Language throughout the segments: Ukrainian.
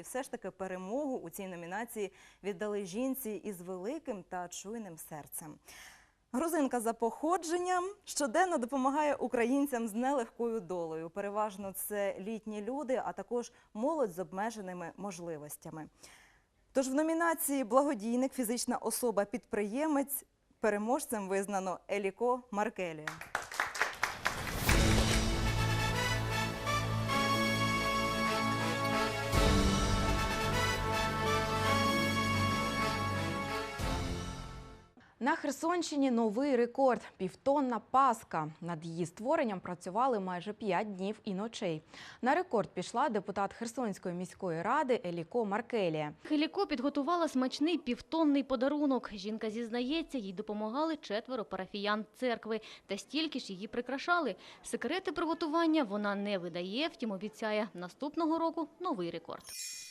І все ж таки перемогу у цій номінації віддали жінці із великим та чуйним серцем. Грузинка за походженням щоденно допомагає українцям з нелегкою долею. Переважно це літні люди, а також молодь з обмеженими можливостями. Тож в номінації Благодійник фізична особа-підприємець переможцем визнано Еліко Маркелія. На Херсонщині новий рекорд півтонна паска. Над її створенням працювали майже 5 днів і ночей. На рекорд пішла депутат Херсонської міської ради Еліко Маркелія. Хеліко підготувала смачний півтонний подарунок. Жінка зізнається, їй допомагали четверо парафіян церкви, та стільки ж її прикрашали. Секрети приготування вона не видає, втім обіцяє наступного року новий рекорд.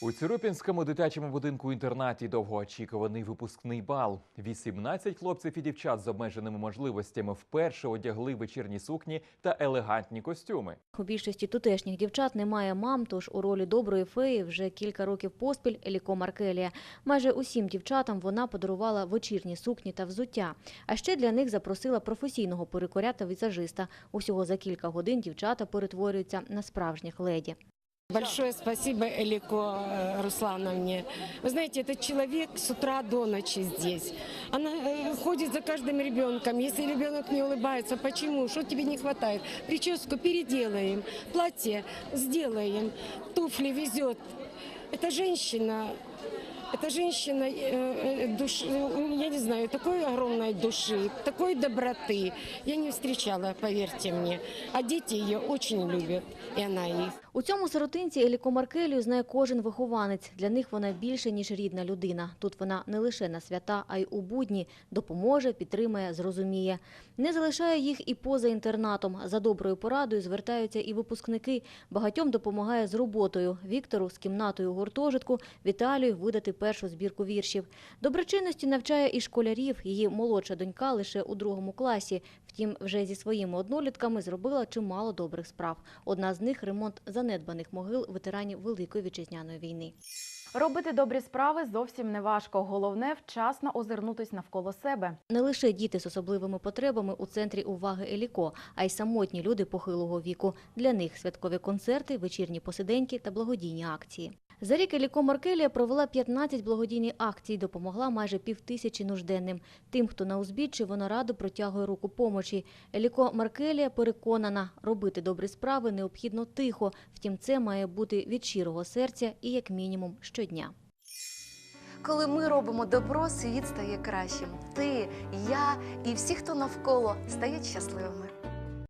У Цюрупінському дитячому будинку-інтернаті довгоочікуваний випускний бал. 18 хлопців і дівчат з обмеженими можливостями вперше одягли вечірні сукні та елегантні костюми. У більшості тутешніх дівчат немає мам, тож у ролі доброї феї вже кілька років поспіль Еліко Маркелія. Майже усім дівчатам вона подарувала вечірні сукні та взуття. А ще для них запросила професійного перукаря та візажиста. Усього за кілька годин дівчата перетворюються на справжніх леді. Большое спасибо Элико э, Руслановне. Вы знаете, этот человек с утра до ночи здесь. Она э, ходит за каждым ребенком. Если ребенок не улыбается, почему? Что тебе не хватает? Прическу переделаем, платье сделаем, туфли везет. Эта женщина, эта женщина, э, э, душ, э, я не знаю, такой огромной души, такой доброты я не встречала, поверьте мне. А дети ее очень любят, и она их. У цьому сиротинці Еліко Маркелію знає кожен вихованець. Для них вона більше, ніж рідна людина. Тут вона не лише на свята, а й у будні. Допоможе, підтримує, зрозуміє. Не залишає їх і поза інтернатом. За доброю порадою звертаються і випускники. Багатьом допомагає з роботою. Віктору з кімнатою гуртожитку, Віталію видати першу збірку віршів. Доброчинності навчає і школярів. Її молодша донька лише у другому класі. Втім, вже зі своїми однолітками зробила чимало добрих справ. Одна з них – ремонт занедбаних могил ветеранів Великої вітчизняної війни. Робити добрі справи зовсім не важко. Головне вчасно озирнутись навколо себе. Не лише діти з особливими потребами у центрі уваги Еліко, а й самотні люди похилого віку. Для них святкові концерти, вечірні посиденьки та благодійні акції. За рік Еліко Маркелія провела 15 благодійних акцій, допомогла майже півтисячі нужденним. Тим, хто на узбіччі, вона радо протягує руку помочі. Еліко Маркелія переконана, робити добрі справи необхідно тихо. Втім, це має бути від щирого серця і як мінімум щодня. Коли ми робимо добро, світ стає кращим. Ти, я і всі, хто навколо, стають щасливими.